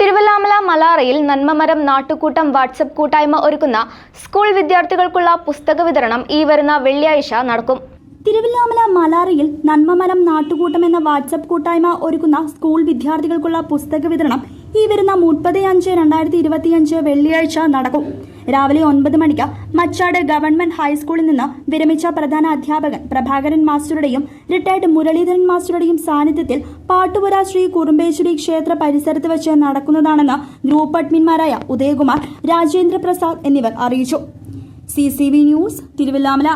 Thiruvallamala മലാറയിൽ നന്മമരം നാട്ടുകൂട്ടം WhatsApp കൂട്ടായ്മ ഒരുക്കുന്ന school വിദ്യാർത്ഥികൾക്കുള്ള പുസ്തക വിതരണം ഈ വരുന്ന വെള്ളിയാഴ്ച നടക്കും. തിരുവല്ലാമല മലാറയിൽ നന്മമരം നാട്ടുകൂട്ടം എന്ന വാട്സപ്പ് കൂട്ടായ്മ ഒരുക്കുന്ന സ്കൂൾ വിദ്യാർത്ഥികൾക്കുള്ള പുസ്തക വിതരണം ഈ വരുന്ന മുപ്പത് അഞ്ച് രണ്ടായിരത്തി ഇരുപത്തിയഞ്ച് വെള്ളിയാഴ്ച നടക്കും. രാവിലെ ഒൻപത് മണിക്ക് മച്ചാട് ഗവൺമെന്റ് ഹൈസ്കൂളിൽ നിന്ന് വിരമിച്ച പ്രധാന അധ്യാപകൻ പ്രഭാകരൻ മാസ്റ്ററുടെയും റിട്ടയർഡ് മുരളീധരൻ മാസ്റ്ററുടെയും സാന്നിധ്യത്തിൽ പാട്ടുപുര ശ്രീ കുറുമ്പേശ്വരി ക്ഷേത്ര പരിസരത്ത് വെച്ച് നടക്കുന്നതാണെന്ന് ഗ്രൂപ്പ് അഡ്മിൻമാരായ ഉദയകുമാർ രാജേന്ദ്ര പ്രസാദ് എന്നിവർ അറിയിച്ചു. C news Thiruvallamala.